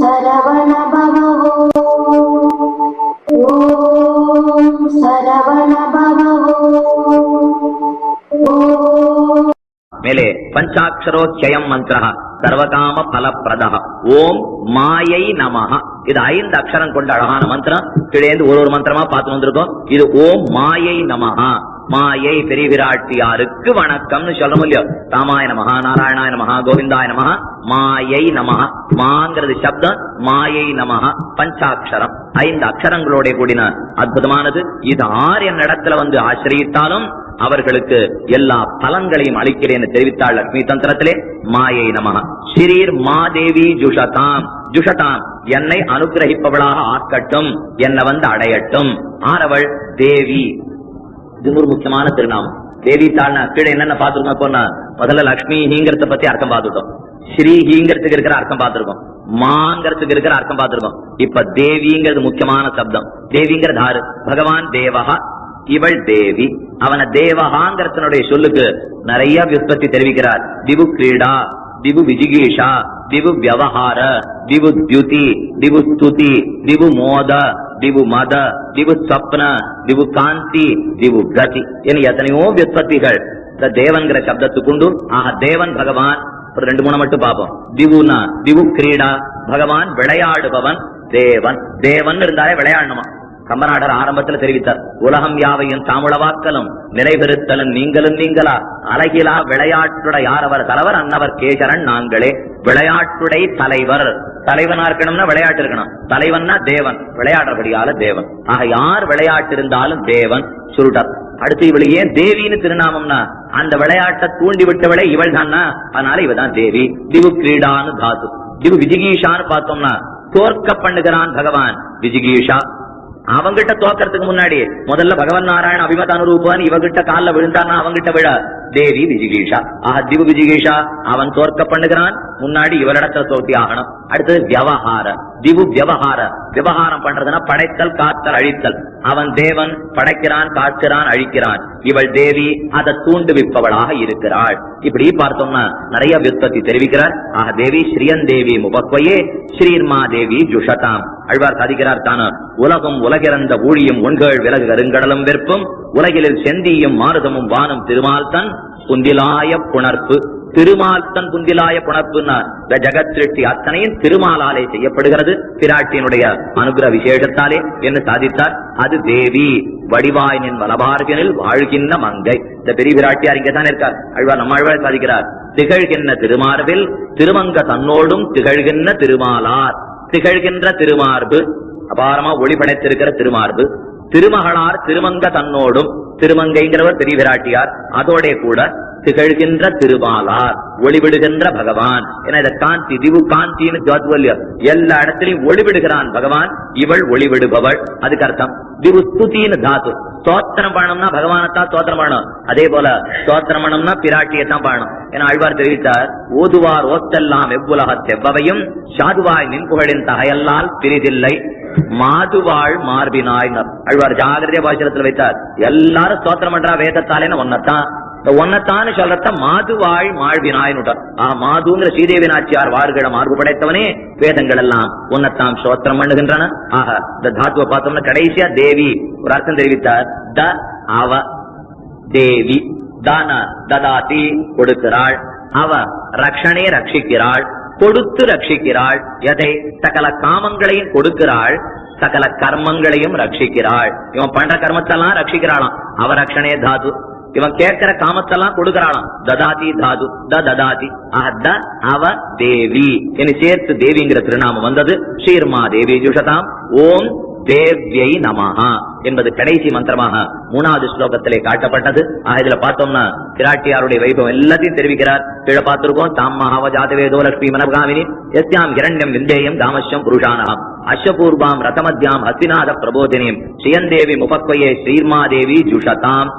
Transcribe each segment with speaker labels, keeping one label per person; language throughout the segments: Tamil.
Speaker 1: சரவண பவோ ஓம் சரவண பவோ
Speaker 2: மேலே பஞ்சாட்சரோச்சயம் மந்திர சர்வகாம பலப்பிரத ஓம் மாயை நமஹ. இது ஐந்து அக்ஷரம் கொண்ட அழகான மந்திரம். கீழேந்து ஒரு ஒரு மந்திரமா பார்த்து வந்திருக்கோம். இது ஓம் மாயை நமஹா. மாயை பெரிவிராட்டியாருக்கு வணக்கம்னு சொல்ல இல்லையோ? ராமாய மகா நாராயணாய மகா கோவிந்தாய நமஹா மாயை நமஹ மாங்கிறது சப்தம் மாயை நமகா பஞ்சாட்சரம். ஐந்து அக்ஷரங்களோட கூடின அற்புதமானது. இது ஆறு என் இடத்துல வந்து ஆசிரியித்தாலும் அவர்களுக்கு எல்லா பலன்களையும் அளிக்கிறேன் தெரிவித்தாள் லட்சுமி தந்திரத்திலே. மாயை நமக ஸ்ரீர் மாதேவி ஜுஷதாம். ஜுஷதாம் என்னை அனுகிரகிப்பவளாக ஆக்கட்டும் என்னை வந்து அடையட்டும். ஆரவள் தேவி. இது ஒரு முக்கியமான திருநாமம். தேவி தாழ்னா கீழே என்னென்ன பார்த்திருக்கோம் இப்போ முதல்ல லக்ஷ்மி ஹீங்கிறத பத்தி அர்த்தம் பார்த்துட்டோம். ஸ்ரீ ஹீங்கிறதுக்கு இருக்கிற அர்த்தம் பார்த்திருக்கோம். மாங்கிறதுக்கு இருக்கிற அர்த்தம் பார்த்திருக்கோம். இப்ப தேவிங்கிறது முக்கியமான சப்தம். தேவிங்கிறது ஆறு பகவான் தேவகா இவள் தேவி. அவன தேவகாங்கிறதனுடைய சொல்லுக்கு நிறைய வியுற்பத்தி தெரிவிக்கிறார். திவு கிரீடா திவு விஜிகீஷா திவு வியவஹார திவு தியுதி திவு ஸ்துதி திவு மோத திவு மத திவு சப்ன திவு காந்தி திவு கதி என எத்தனையோ வியுற்பத்திகள் இந்த தேவன்கிற சப்தத்துக்குண்டு ஆக தேவன் பகவான் ஒரு ரெண்டு மூணு மட்டும் பார்ப்போம் திவுனா திவு கிரீடா பகவான் விளையாடுபவன் தேவன்। தேவன் இருந்தாலே விளையாடணுமா? கம்பநாடர் ஆரம்பத்தில் தெரிவித்தார். உலகம் யாவையும் தாமுளவாக்கலும் நிலைபெறுத்தலும் நீங்களும் நீங்களா? அழகிலா விளையாட்டுட யாரவர் தலைவர்? அன்னவர் கேசரன் நாங்களே. விளையாட்டுடை தலைவர். தலைவனா இருக்கணும்னா விளையாட்டு இருக்கணும். தலைவன்னா தேவன். விளையாடுறபடியால தேவன். ஆக யார் விளையாட்டு இருந்தாலும் தேவன் சுருட்டர். அடுத்து இவள் ஏன் தேவின்னு திருநாமம்னா? அந்த விளையாட்டை தூண்டி விட்டவளே இவள் தானா அதனால இவதான் தேவி. திவு கிரீடான்னு தாது திவு விஜிகீஷான்னு பார்த்தோம்னா தோற்க பண்ணுகிறான் பகவான். விஜிகீஷா அவங்கிட்ட தோக்கறதுக்கு முன்னாடி முதல்ல பகவன் நாராயண அபிமத அனுரூபான் இவகிட்ட காலில் விழுந்தானா அவங்கிட்ட விழ. தேவி விஜிகேஷா. ஆஹ் திவு விஜிகேஷா. அவன் தோற்க பண்ணுகிறான். முன்னாடி இவரிடத்துல தோத்தி ஆகணும். அடுத்தது வியவஹாரம் திவு விவகார. விவகாரம் பண்றதுன்னா படைத்தல் காத்தல் அழித்தல். அவன் தேவன் படைக்கிறான் காக்கிறான் அழிக்கிறான். இவள் தேவி அதை தூண்டுவிப்பவளாக இருக்கிறாள். இப்படி பார்த்தோம்னா நிறைய விற்பத்தி தெரிவிக்கிறார். ஆக தேவி ஸ்ரீயன் தேவி முபக்வையே ஸ்ரீர்மா தேவி ஜுஷதாம். அழ்வார் சாதிக்கிறார் தான உலகம் உலகிறந்த ஊழியும் ஒன்கள் விலகு கருங்கடலும் வெறுப்பும் உலகிலில் செந்தியும் மாருதமும் வானும் திருமால் தன் குந்திலாய புணர்ப்பு. திருமால் தன் குந்திலாய புணர்ப்புன்னா இந்த ஜெகத் சிருஷ்டி அத்தனையும் திருமாலாலே செய்யப்படுகிறது. பிராட்டியினுடைய அனுகிரக விசேஷத்தாலே என்று சாதித்தார். அது தேவி வடிவாயினின் வலபார்கனில் வாழ்கின்ற மங்கை. இந்த பெரிய பிராட்டியார் இங்கதான் இருக்கார். அழ்வா நம்ம அழ்வார் சாதிக்கிறார். திகழ்கின்ற திருமார்பில் திருமங்க தன்னோடும் திகழ்கின்ற திருமாலார். திகழ்கின்ற திருமார்பு. அபாரமா ஒளி படைத்திருக்கிற திருமார்பு. திருமகளார் திருமங்க தன்னோடும் திருமங்கைங்கிறவர் பெரிய பிராட்டியார் அதோட கூட திகழ்கின்ற திருமாலார் ஒளிவிடுகின்ற பகவான். என இதை காந்தி திவு காந்தின்னு ஜோத்வல்யம் எல்லா இடத்திலையும் ஒளிவிடுகிறான் பகவான். இவள் ஒளிவிடுபவள். அதுக்கு அர்த்தம். திவு ஸ்துதின்னு தாத்து. ஸ்தோத்திரம் பண்ணணும்னா பகவானத்தான் ஸ்தோத்திரம் பண்ணணும். அதே போல ஸ்தோத்திரம் பண்ணணும்னா பிராட்டியத்தான் பண்ணணும். என ஆழ்வார் தெரிவித்தார் ஓதுவார் ஓத்தெல்லாம் எவ்வுலக செவ்வவையும் சாதுவாய் நின்புகளின் தகையல்லால் பிரிதில்லை. மாதுவாழ் மார்பினாய் அழ்வார் ஜாகிரதைய பாசனத்தில் வைத்தார். எல்லாரும் ஸ்தோத்திரம் பண்றா வேதத்தாலேன்னு ஒன்னத்தான். இந்த ஒன்னத்தான்னு சொல்றத மாதுவாழ் மாழ்வினாயின்னு ஆ மாதுங்கிற ஸ்ரீதேவி நாச்சியார் வார்கிட மார்பு படைத்தவனே வேதங்கள் எல்லாம் உன்னத்தாம் சோத்திரம் பண்ணுகின்றன. ஆக இந்த தாத்துவ பார்த்தோம்னா கடைசியா தேவி ஒரு அர்த்தம் தெரிவித்தார். த அவ தேவி. தான ததாதி கொடுக்கிறாள். அவ ரக்ஷனே ரட்சிக்கிறாள். கொடுத்து ரட்சிக்கிறாள். எதை? சகல காமங்களையும் கொடுக்கிறாள். சகல கர்மங்களையும் ரட்சிக்கிறாள். இவன் பண்ற கர்மத்தெல்லாம் ரட்சிக்கிறாளாம். அவ ரக்ஷனே தாது. இவன் கேட்கிற காமத்தெல்லாம் கொடுக்கிறாளாம். ததாதி தாது. த ததாதி. அத அவ தேவி. என்று சேர்த்து தேவிங்கிற திருநாமம் வந்தது. ஸ்ரீர்மா தேவி ஜுஷதாம். ஓம் தேவ்யை நமஹா என்பது கடைசி மந்திரமாக மூணாவது ஸ்லோகத்திலே காட்டப்பட்டது. ஆக இதுல பார்த்தோம்னா பிராட்டியாருடைய வைபவம் எல்லாத்தையும் தெரிவிக்கிறார். கீழே பார்த்திருக்கோம் தாம் மகாவ ஜாதவேதோ லட்சுமி மனகாமினி எஸ்யாம் இரண்யம் விந்தேயம் தாமஸ்யம் புருஷானகம் அஸ்வபூர்வாம் ரதமத்யாம் ஹஸ்திநாத பிரபோதினியும் ஸ்ரீயந்தேவி முபக்வையே ஸ்ரீமாதேவி ஜுஷதாம்.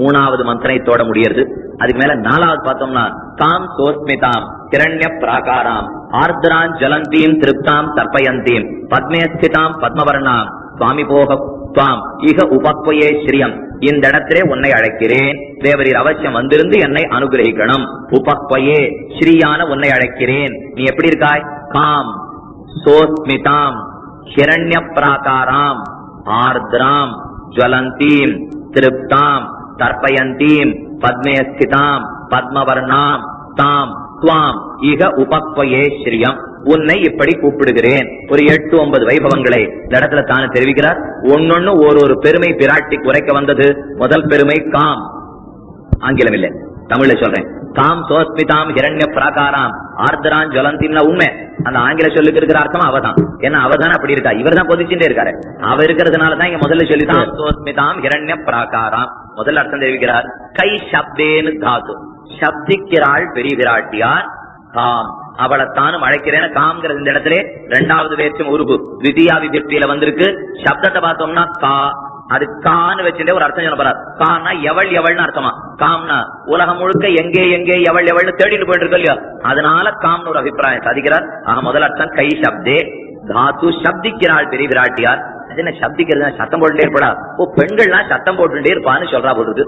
Speaker 2: மூணாவது மந்திரத்தோட முடியறது. அதுக்கு மேல நாலாவது பார்த்தோம்னா தாம் சோஸ்மிதாம் கிரண்ய பிராகாராம். ஆர்திரான் ஜலந்தீம் திருப்தாம் தர்ப்பயந்தீம். பத்மேஸ்திதாம் பத்மவர்ணாம். சுவாமி போக துவாம் இக உபக்வையே ஸ்ரீயம். இந்த இடத்திலே உன்னை அழைக்கிறேன். தேவரீர் அவசியம் வந்திருந்து என்னை அனுகிரகிக்கணும். உபக்வையே ஸ்ரீயான உன்னை அழைக்கிறேன். நீ எப்படி இருக்காய்? காம். சோஸ்மிதாம். ஹிரண்ய பிராகாராம் ஆர்திராம். ஜுவலந்தீம் திருப்தாம். தர்ப்பயந்தீம். பத்மேஸ்திதாம். பத்மவர்ணாம். தாம். துவாம் இக உபக்வயே ஸ்ரீயம். உன்னை இப்படி கூப்பிடுகிறேன். ஒரு எட்டு ஒன்பது வைபவங்களை இந்த இடத்துல தானே தெரிவிக்கிறார். ஒன்னொன்னு ஒரு ஒரு பெருமை பிராட்டி குறைக்க வந்தது. முதல் பெருமை காம். ஆங்கிலம் இல்லை. தமிழ்ல சொல்றேன். காம் சோஸ்மிதாம் ஹிரண்ய பிராகாராம். ஆர்தரான் ஜலந்திம்னா உண்மை. அந்த ஆங்கில சொல்லுக்கு இருக்கிற அர்த்தம் அவதான். ஏன்னா அவதான் அப்படி இருக்கா? இவர் தான் பொதிச்சுட்டே இருக்காரு. அவ இருக்கிறதுனால தான் இங்க முதல்ல சொல்லிதான் சோஸ்மிதாம் ஹிரண்ய பிராகாராம். முதல்ல அர்த்தம் தெரிவிக்கிறார். கை சப்தேனு தாது. சப்திக்கிறாள் பெரிய விராட்டியார் காம். அவளைத்தானும் அழைக்கிறேன்னு காம்ங்கிறது இந்த இடத்துல ரெண்டாவது வேற்றும் உருபு விதியா விதிப்தியில வந்திருக்கு. சப்தத்தை பார்த்தோம்னா கா. அது கான்னு வச்சுட்டே ஒரு அர்த்தம் சொல்ல போறாரு. கான்னா எவள் எவள்னு அர்த்தமா? காம்னா உலகம் முழுக்க எங்கே எங்கே எவள் எவள்னு தேடிட்டு போயிட்டு இருக்கு இல்லையா? அதனால காம்னு ஒரு அபிப்பிராயம் சாதிக்கிறார். ஆக முதல் அர்த்தம் கை சப்தே. தாத்து சப்திக்கிறாள் பெரிய விராட்டியார் என்ன சப்திக்கிறது சத்தம் போட்டுட்டே இருப்படா ஓ பெண்கள்லாம் சத்தம் போட்டுட்டே இருப்பான்னு சொல்றா போட்டுருக்கு.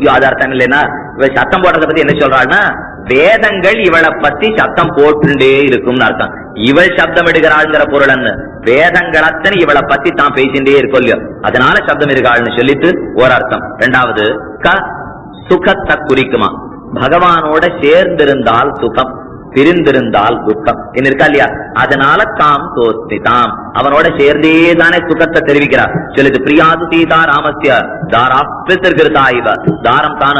Speaker 2: ஐயோ இல்லைன்னா இவ சத்தம் போடுறத பத்தி என்ன சொல்றாள்னா வேதங்கள் இவளை பத்தி சத்தம் போட்டுண்டே இருக்கும்னு அர்த்தம். இவள் சப்தம் எடுக்கிறாள்ங்கிற பொருள் என்ன? வேதங்கள் அத்தனை இவளை பத்தி தான் பேசிட்டே இருக்கும் இல்லையோ? அதனால சப்தம் இருக்காள்னு சொல்லிட்டு ஒரு அர்த்தம் ரெண்டாவது க சுகத்தை குறிக்குமா? பகவானோட சேர்ந்திருந்தால் சுகம். பிரிந்திருந்தால் துக்கம். என்ன இருக்கா இல்லையா? அதனால காம் தோஸ்மிதாம் அவனோட சேர்ந்தே தானே சுகத்தை தெரிவிக்கிறார். சொல்லுது பிரியாது சீதா ராமஸ்ய தாரா பித்திருக்கிறதா இவ. தாரம் தான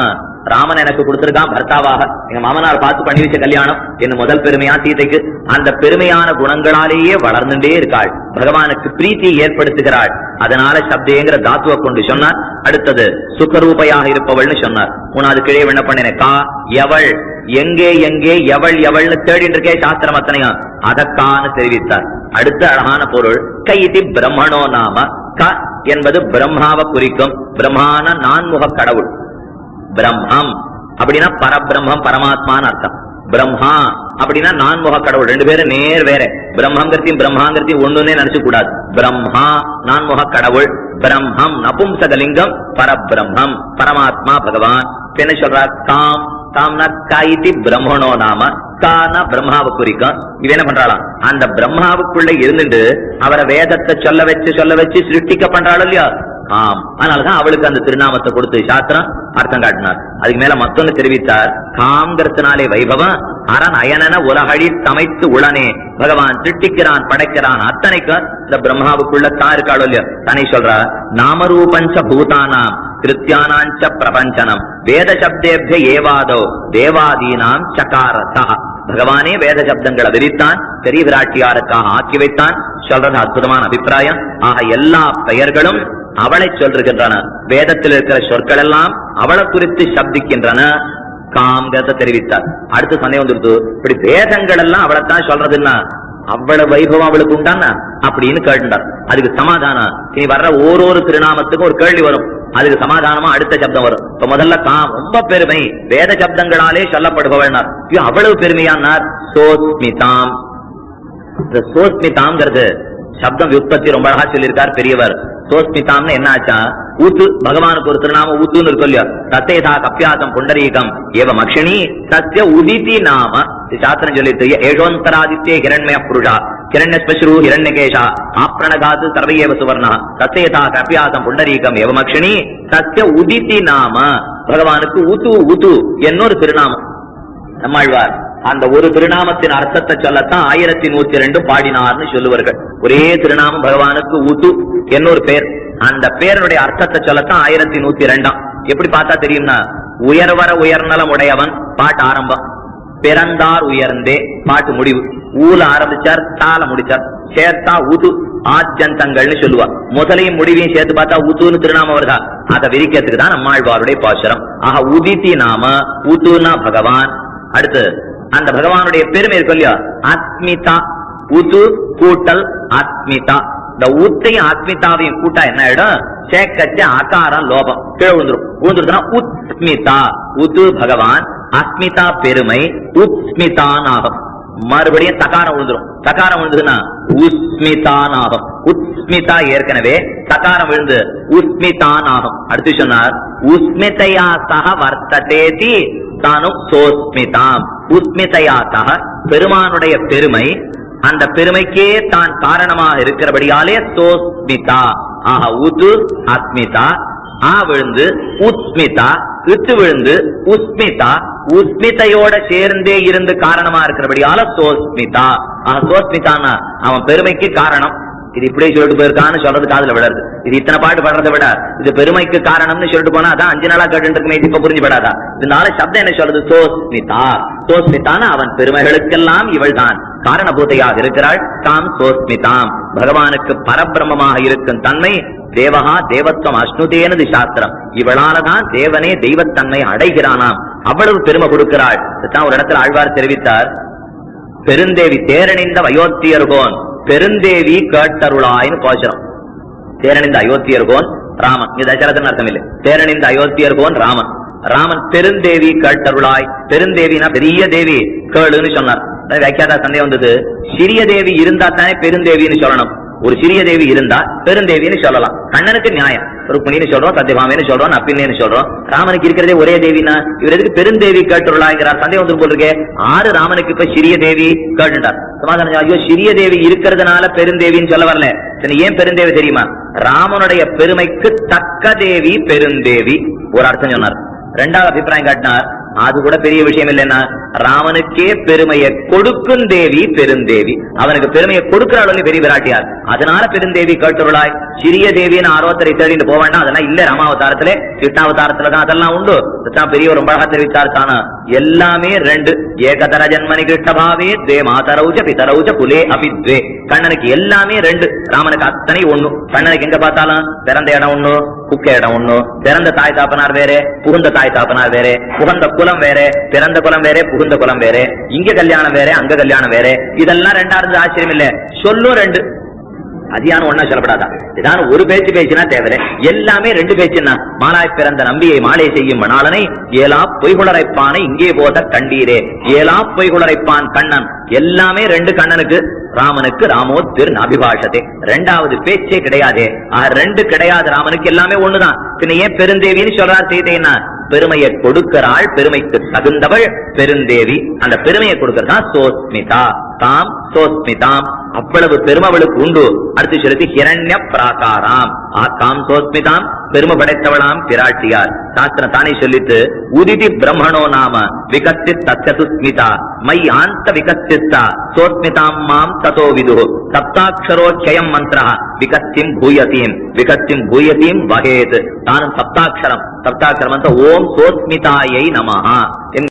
Speaker 2: ராமன் எனக்கு கொடுத்திருக்கான் பர்த்தாவாக. எங்க மாமனார் பார்த்து பண்ணி வச்ச கல்யாணம் என் முதல் பெருமையா சீதைக்கு. அந்த பெருமையான குணங்களாலேயே வளர்ந்துட்டே இருக்காள். பகவானுக்கு பிரீத்தி ஏற்படுத்துகிறாள். அதனால சப்தேங்கிற தாத்துவ கொண்டு சொன்னார். அடுத்தது சுகரூபையாக இருப்பவள்னு சொன்னார். மூணாவது கீழே என்ன பண்ணினேன். கா எவள் எங்கே எங்கே எவள் எவள்னு தேடிட்டு இருக்கே சாஸ்திரம் அத்தனையும். அதற்கான தெரிவித்தார். அடுத்த அழகான பொருள் கைதி பிரம்மணோ நாம. க என்பது பிரம்மாவை குறிக்கும். பிரம்மான நான்முக கடவுள். பிரம்மம். அப்படின்னா பரபிரம்மம் பரமாத்மான்னு அர்த்தம். பிரம்மா அப்படின்னா நான்முக கடவுள். ரெண்டு பேரும் நேர் வேற. பிரம்மங்கிறதையும் பிரம்மாங்கிறதையும் ஒண்ணுன்னே நினைச்சு கூடாது. பிரம்மா நான்முக கடவுள். பிரம்மம் நபும்சகலிங்கம் பரபிரம்மம். பரமாத்மா பகவான். என்ன சொல்றா? தாம். தாம்னா காய்தி பிரம்மணோ நாம. தானா பிரம்மாவை குறிக்கும் இவ என்ன பண்றாளாம் அந்த பிரம்மாவுக்குள்ள இருந்துட்டு அவரை வேதத்தை சொல்ல வச்சு சொல்ல வச்சு சிருஷ்டிக்க பண்றாள் இல்லையா? ஆம். அதனாலதான் அவளுக்கு அந்த திருநாமத்தை கொடுத்து சாஸ்திரம் அர்த்தம் காட்டினார். அதுக்கு மேல மத்தொன்னு தெரிவித்தார். காம்ங்கிறதுனாலே வைபவம். அரண் அயனன உலகழி சமைத்து உளனே. பகவான் திருட்டிக்கிறான் படைக்கிறான். அத்தனைக்கும் இந்த பிரம்மாவுக்குள்ள தான் இருக்காளோ இல்லையோ? தனி சொல்றா நாமரூபஞ்ச பூதானாம் கிருத்தியானாஞ்ச பிரபஞ்சனம் வேத சப்தேபிய ஏவாதோ தேவாதீனாம் சகாரதா. பகவானே வேத சப்தங்களை விரித்தான் பெரிய விராட்டியாருக்காக ஆக்கி வைத்தான். சொல்றது அற்புதமான அபிப்பிராயம். ஆக எல்லா பெயர்களும் அவளை சொல்லுகின்றன வேதத்தில் இருக்கிற சொற்கள் எல்லாம் அவளை குறித்து சப்திக்கின்றன. காம்கத்தை தெரிவித்தார். அடுத்து சந்தேகம் வந்துருது. இப்படி வேதங்கள் எல்லாம் அவளைத்தான் சொல்றதுன்னா அவ்வளவு வைபவம் அவளுக்கு உண்டானா? அப்படின்னு கேட்டார் அதுக்கு சமாதானம். இனி வர்ற ஓரொரு திருநாமத்துக்கும் ஒரு கேள்வி வரும். அதுக்கு சமாதானமா அடுத்த சப்தம் வரும். இப்ப முதல்ல காம் ரொம்ப பெருமை. வேத சப்தங்களாலே சொல்லப்படுபவனார் ஐயோ, அவ்வளவு பெருமையானார். சோஸ்மிதாம். இந்த சோஸ்மிதாம்ங்கிறது சப்தம் உற்பத்தி ரொம்ப அழகா சொல்லியிருக்கார் பெரியவர். சோஸ்மிதாம்னு என்ன ஆச்சா? ஊத்து பகவானுக்கு ஒரு திருநாம ஊத்துன்னு இருக்கும் இல்லையா? தத்தேதா கப்பியாசம் புண்டரீகம். ஏவ மக்ஷிணி சத்ய உதிதி நாம. சாஸ்திரம் சொல்லிட்டு ஏழோந்தராதித்ய ஹிரண்மய புருஷா. கிரண்யஸ்பசுரு ஹிரண்யகேஷா. ஆப்ரணகாது சர்வையேவ சுவர்ணா. தத்தேதா கப்பியாசம் புண்டரீகம். ஏவ மக்ஷிணி சத்ய உதிதி நாம. பகவானுக்கு ஊத்து ஊத்து. என்னொரு திருநாமம். நம்மாழ்வார். அந்த ஒரு திருநாமத்தின் அர்த்தத்தை சொல்லத்தான் ஆயிரத்தி நூத்தி ரெண்டு பாடினார்னு சொல்லுவார்கள். ஒரே திருநாமம் பகவானுக்கு உத்து என்னொரு பேர். அந்த பேருடைய அர்த்தத்தை சொல்லத்தான் ஆயிரத்தி நூத்தி ரெண்டாம். எப்படி பார்த்தா தெரியும்னா உயர்வர உயர்நலம் உடையவன் பாட்டு ஆரம்பம். பிறந்தார் உயர்ந்தே பாட்டு முடிவு. ஊல ஆரம்பிச்சார் தாள முடிச்சார். சேர்த்தா உது ஆஜந்தங்கள்னு சொல்லுவா. முதலையும் முடிவையும் சேர்த்து பார்த்தா உதுன்னு திருநாமம் வருதா? அதை விரிக்கிறதுக்கு தான் நம்மாழ்வாருடைய பாசுரம். ஆக உதித்தி நாம உத்துனா பகவான். அடுத்து அந்த பகவானுடைய பெருமை இருக்கும் இல்லையா? ஆத்மிதா உது கூட்டல் ஆத்மிதா. இந்த ஊத்தையும் ஆத்மிதாவையும் கூட்டா என்ன ஆயிடும்? சேக்கச்ச ஆகாரம் லோபம். கீழே விழுந்துரும். விழுந்துருதுன்னா உத்மிதா. உது பகவான் அஸ்மிதா பெருமை உத்மிதான் மறுபடியும் தகாரம் விழுந்துரும். தகாரம் விழுந்ததுன்னா உஸ்மிதான் உஸ்மிதா ஏற்கனவே தகாரம் விழுந்து உஸ்மிதான் அடுத்து சொன்னார் உஸ்மிதையா சக வர்த்ததேதி தானும் சோஸ்மிதாம் உஸ்மிதையாத்தக பெருமானுடைய பெருமை அந்த பெருமைக்கே தான் காரணமாக இருக்கிறபடியாலே சோஸ்மிதா ஆக உது அஸ்மிதா ஆ விழுந்து உஸ்மிதா இத்து விழுந்து உஸ்மிதா உஸ்மிதையோட சேர்ந்தே இருந்து காரணமா இருக்கிறபடியால சோஸ்மிதா ஆக சோஸ்மிதான்னா அவன் பெருமைக்கு காரணம். இது இப்படியே சொல்லிட்டு போயிருக்கான்னு சொல்றது காதுல விடாது இது இத்தனை பாட்டு பாடுறதை விட இது பெருமைக்கு காரணம்னு சொல்லிட்டு போனா அதான் அஞ்சு நாளா கேட்டு இப்ப புரிஞ்சு விடாதா இதனால சப்தம் என்ன சொல்றது சோஸ்மிதா சோஸ்மிதான அவன் பெருமைகளுக்கெல்லாம் இவள் தான் காரணபூதையாக இருக்கிறாள். தாம் சோஸ்மிதாம் பகவானுக்கு பரபிரமமாக இருக்கும் தன்மை தேவகா தேவத்துவம் அஷ்ணுதேனது சாஸ்திரம். இவளாலதான் தேவனே தெய்வத்தன்மை அடைகிறானாம். அவ்வளவு பெருமை கொடுக்கிறாள். ஒரு இடத்துல ஆழ்வார் தெரிவித்தார். பெருந்தேவி தேரணிந்த வயோத்தியர்கோன் பெருந்தேவி கேட்டருளாயின்னு போச்சரம் தேரணிந்த அயோத்தியர்கோன் ராமன். இது தசரதன் அர்த்தம் இல்லை. தேரணிந்த அயோத்தியர்கோன் ராமன். ராமன் பெருந்தேவி கேட்டருளாய். பெருந்தேவினா பெரிய தேவி கேளுன்னு சொன்னார். அதான் வியாக்கியாதா சந்தேகம் வந்தது. சிறிய தேவி இருந்தா தானே பெருந்தேவின்னு சொல்லணும். ஒரு சிறிய தேவி இருந்தா பெருந்தேவின்னு சொல்லலாம். கண்ணனுக்கு நியாயம். ருக்மணின்னு சொல்றோம் சத்யபாமின்னு சொல்றோம் அப்பின்னு சொல்றோம். ராமனுக்கு இருக்கிறதே ஒரே தேவினா இவர் எதுக்கு பெருந்தேவி கேட்டுள்ளாங்கிறார் சந்தேகம் வந்து போட்டிருக்கே ஆறு ராமனுக்கு இப்ப சிறிய தேவி கேட்டுட்டார். சமாதானம் ஐயோ சிறிய தேவி இருக்கிறதுனால பெருந்தேவின்னு சொல்ல வரல. சரி ஏன் பெருந்தேவி தெரியுமா? ராமனுடைய பெருமைக்கு தக்க தேவி பெருந்தேவி. ஒரு அர்த்தம் சொன்னார். ரெண்டாவது அபிப்பிராயம் காட்டினார். அது கூட பெரிய விஷயம் இல்லைன்னா ராமனுக்கே பெருமையை கொடுக்கும் தேவி பெருந்தேவி. அவனுக்கு பெருமையை கொடுக்கிறாள் பெரிய விராட்டியார் அதனால பெருந்தேவி கேட்டுருளாய். சிறிய தேவின்னு ஆரோத்தரை தேடிட்டு போக வேண்டாம். அதெல்லாம் இல்ல ராமாவதாரத்திலே கிருஷ்ணாவதாரத்துல தான் அதெல்லாம் உண்டு. தான் பெரிய ரொம்ப அழகா தெரிவித்தார் தானா எல்லாமே ரெண்டு. ஏகதர ஜன்மனி கிருஷ்ணபாவே துவே மாதரவுஜ பிதரவுஜ புலே அபித்வே கண்ணனுக்கு எல்லாமே ரெண்டு. ராமனுக்கு அத்தனை ஒண்ணு. கண்ணனுக்கு எங்க பார்த்தாலும் பிறந்த இடம் ஒண்ணு. குக்க இடம் ஒண்ணு. பிறந்த தாய் தாப்பனார் வேற புகுந்த தாய் தாப்பனார் வேற புகுந்த குலம் வேற பிறந்த குலம் வேற புகுந்த குலம் வேற இங்க கல்யாணம் வேற அங்க கல்யாணம் வேற. இதெல்லாம் ரெண்டா ஆச்சரியம் இல்ல. சொல்லும் ரெண்டு அதியான ஒன்னா சொல்லப்படாதான் இதான் ஒரு பேச்சு பேச்சுனா தேவையில்ல. எல்லாமே ரெண்டு பேச்சுன்னா மாலாய் பிறந்த நம்பியை மாலை செய்யும் மணாளனை ஏலா பொய்குளரைப்பானை இங்கே போத கண்டீரே. ஏலா பொய்குளரைப்பான் கண்ணன். எல்லாமே ரெண்டு கண்ணனுக்கு ராமனுக்கு ராமோ திரு அபிபாஷத்தை. ரெண்டாவது பேச்சே கிடையாதே. ரெண்டு கிடையாது ராமனுக்கு. எல்லாமே ஒண்ணுதான். பின்ன ஏன் பெருந்தேவின்னு சொல்றார் சீதைன்னா பெருமையை கொடுக்கிறாள் பெருமைக்கு தகுந்தவள் பெருந்தேவி. அந்த பெருமையை கொடுக்கிறதா சோஸ்மிதா. தாம் சோஸ்மிதாம் அவ்வளவு பெருமவளுக்கு உண்டு. அடுத்து சொல்லுது ஹிரண்ய பிராகாராம் தாம் சோஸ்மிதாம் பெருமை படைத்தவளாம் பிராட்டியார். சாஸ்திரம் தானே சொல்லிட்டு உதிதி பிரம்மணோ நாம விகத்தி தத்யசுஸ்மிதா மை ஆந்த விகத்திஸ்தா சோஸ்மிதாம் மாம் ததோ விது சப்தாட்சரோச்சயம் மந்திர விகத்திம் பூயதீம் விகத்திம் பூயதீம் வகேத். தானும் சப்தாட்சரம் சப்தாட்சரம் ஓம் சோஸ்மிதாயை நமஹா. என்